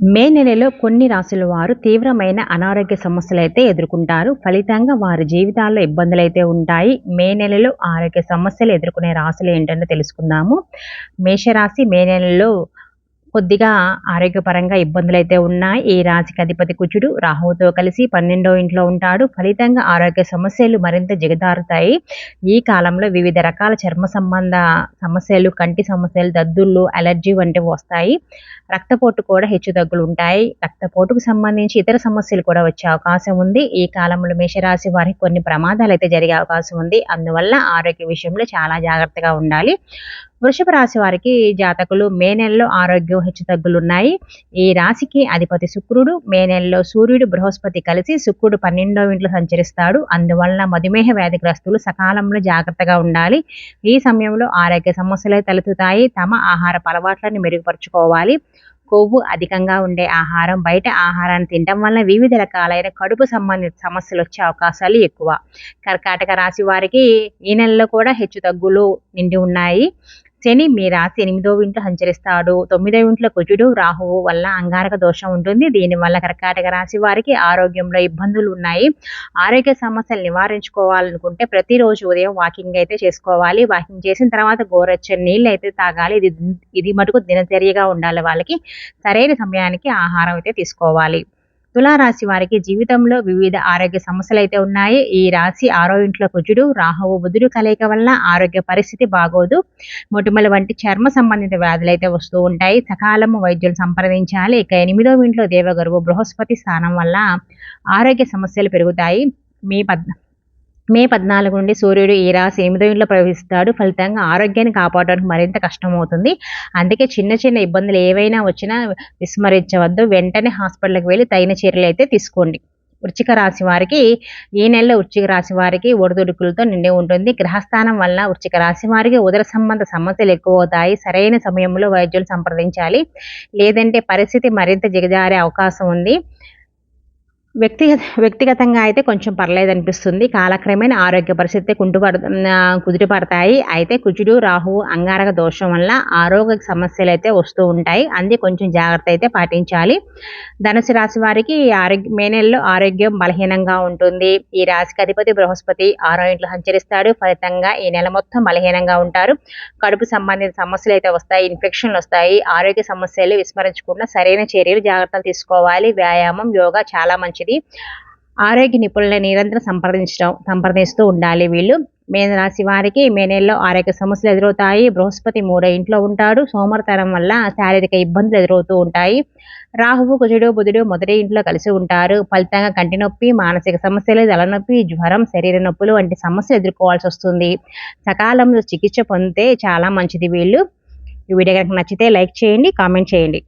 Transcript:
మే నెలలో కొన్ని రాసుల వారు తీవ్రమైన అనారోగ్య సమస్యలు అయితే ఎదుర్కొంటారు. ఫలితంగా వారి జీవితాల్లో ఇబ్బందులు అయితే ఉంటాయి. మే నెలలో ఆరోగ్య సమస్యలు ఎదుర్కొనే రాసులు ఏంటంటే తెలుసుకుందాము. మేషరాశి మే నెలలో కొద్దిగా ఆరోగ్యపరంగా ఇబ్బందులైతే ఉన్నాయి ఈ రాశికి అధిపతి కుచుడు రాహువుతో కలిసి పన్నెండో ఇంట్లో ఉంటాడు. ఫలితంగా ఆరోగ్య సమస్యలు మరింత జిగదారుతాయి. ఈ కాలంలో వివిధ రకాల చర్మ సంబంధ సమస్యలు కంటి సమస్యలు దద్దుళ్ళు అలర్జీ వంటివి వస్తాయి. రక్తపోటు కూడా హెచ్చుతగ్గులు ఉంటాయి. రక్తపోటుకు సంబంధించి ఇతర సమస్యలు కూడా వచ్చే అవకాశం ఉంది. ఈ కాలంలో మేషరాశి వారికి కొన్ని ప్రమాదాలు అయితే జరిగే అవకాశం ఉంది. అందువల్ల ఆరోగ్య విషయంలో చాలా జాగ్రత్తగా ఉండాలి. వృషభ రాశి వారికి జాతకులు మే నెలలో ఆరోగ్యం హెచ్చుతగ్గులు ఉన్నాయి. ఈ రాశికి అధిపతి శుక్రుడు మే నెలలో సూర్యుడు బృహస్పతి కలిసి శుక్రుడు పన్నెండో ఇంట్లో సంచరిస్తాడు. అందువలన మధుమేహ వ్యాధిగ్రస్తులు సకాలంలో జాగ్రత్తగా ఉండాలి. ఈ సమయంలో ఆరోగ్య సమస్యలు తలెత్తుతాయి. తమ ఆహార అలవాట్లను మెరుగుపరుచుకోవాలి. కొవ్వు అధికంగా ఉండే ఆహారం బయట ఆహారాన్ని తినడం వల్ల వివిధ రకాలైన కడుపు సంబంధిత సమస్యలు వచ్చే అవకాశాలు ఎక్కువ. కర్కాటక రాశి వారికి ఈ నెలలో కూడా హెచ్చు తగ్గులు నిండి ఉన్నాయి. శని మీ రాశి ఎనిమిదో ఇంట్లో సంచరిస్తాడు. తొమ్మిదో ఇంట్లో కుజుడు రాహువు వల్ల అంగారక దోషం ఉంటుంది. దీనివల్ల కర్కాటక రాశి వారికి ఆరోగ్యంలో ఇబ్బందులు ఉన్నాయి. ఆరోగ్య సమస్యలు నివారించుకోవాలనుకుంటే ప్రతిరోజు ఉదయం వాకింగ్ అయితే చేసుకోవాలి. వాకింగ్ చేసిన తర్వాత గోరచ్చని నీళ్ళు అయితే తాగాలి. ఇది ఇది మటుకు దినచర్యగా ఉండాలి వాళ్ళకి. సరైన సమయానికి ఆహారం అయితే తీసుకోవాలి. తులారాశి వారికి జీవితంలో వివిధ ఆరోగ్య సమస్యలు అయితే ఉన్నాయి. ఈ రాశి ఆరో ఇంట్లో కుజుడు రాహువు బుధుడు కలయిక వల్ల ఆరోగ్య పరిస్థితి బాగోదు. మొటిమల వంటి చర్మ సంబంధిత వ్యాధులు అయితే వస్తూ ఉంటాయి. సకాలము వైద్యులు సంప్రదించాలి. ఇక ఎనిమిదో ఇంట్లో దేవగరువు బృహస్పతి స్థానం వల్ల ఆరోగ్య సమస్యలు పెరుగుతాయి. మీ పద్ మే పద్నాలుగు నుండి సూర్యుడు ఈ రాశి ఎనిమిదో ఇంట్లో ప్రవేశిస్తాడు. ఫలితంగా ఆరోగ్యాన్ని కాపాడడానికి మరింత కష్టమవుతుంది. అందుకే చిన్న చిన్న ఇబ్బందులు ఏవైనా వచ్చినా విస్మరించవద్దు. వెంటనే హాస్పిటల్కి వెళ్ళి తగిన చర్యలు అయితే తీసుకోండి. వృచ్చిక రాశి వారికి ఈ నెలలో వృచ్చిక రాశి వారికి ఒడిదుడుకులతో నిండి ఉంటుంది. గ్రహస్థానం వల్ల వృచ్చిక రాశి వారికి ఉదర సంబంధ సమస్యలు ఎక్కువ అవుతాయి సరైన సమయంలో వైద్యులు సంప్రదించాలి. లేదంటే పరిస్థితి మరింత దిగజారే అవకాశం ఉంది. వ్యక్తిగత వ్యక్తిగతంగా అయితే కొంచెం పర్లేదు అనిపిస్తుంది కాలక్రమేణ ఆరోగ్య పరిస్థితి కుంటుపడ కుదిరిపడతాయి అయితే కుజుడు రాహు అంగారక దోషం వల్ల ఆరోగ్య సమస్యలు అయితే వస్తూ ఉంటాయి. అందుకే కొంచెం జాగ్రత్త అయితే పాటించాలి. ధనుసు రాశి వారికి ఆరోగ్య మే నెలలో ఆరోగ్యం బలహీనంగా ఉంటుంది. ఈ రాశికి అధిపతి బృహస్పతి ఆరో ఇంట్లో సంచరిస్తాడు. ఫలితంగా ఈ నెల మొత్తం బలహీనంగా ఉంటారు. కడుపు సంబంధిత సమస్యలు అయితే వస్తాయి. ఇన్ఫెక్షన్లు వస్తాయి. ఆరోగ్య సమస్యలు విస్మరించకుండా సరైన చర్యలు జాగ్రత్తలు తీసుకోవాలి. వ్యాయామం యోగా చాలా మంచి మంచిది ఆరోగ్య నిపుణులను నిరంతరం సంప్రదించడం సంప్రదిస్తూ ఉండాలి వీళ్ళు. మేన రాశి వారికి మే నెలలో ఆరోగ్య సమస్యలు ఎదురవుతాయి. బృహస్పతి మూడో ఇంట్లో ఉంటాడు. సోమరతరం వల్ల శారీరక ఇబ్బందులు ఎదురవుతూ ఉంటాయి. రాహువు కుజుడు బుధుడు మొదటి ఇంట్లో కలిసి ఉంటారు. ఫలితంగా కంటి నొప్పి మానసిక సమస్యలు తలనొప్పి జ్వరం శరీర నొప్పులు వంటి సమస్యలు ఎదుర్కోవాల్సి వస్తుంది. సకాలంలో చికిత్స పొందితే చాలా మంచిది వీళ్ళు. ఈ వీడియో కనుక నచ్చితే లైక్ చేయండి కామెంట్ చేయండి.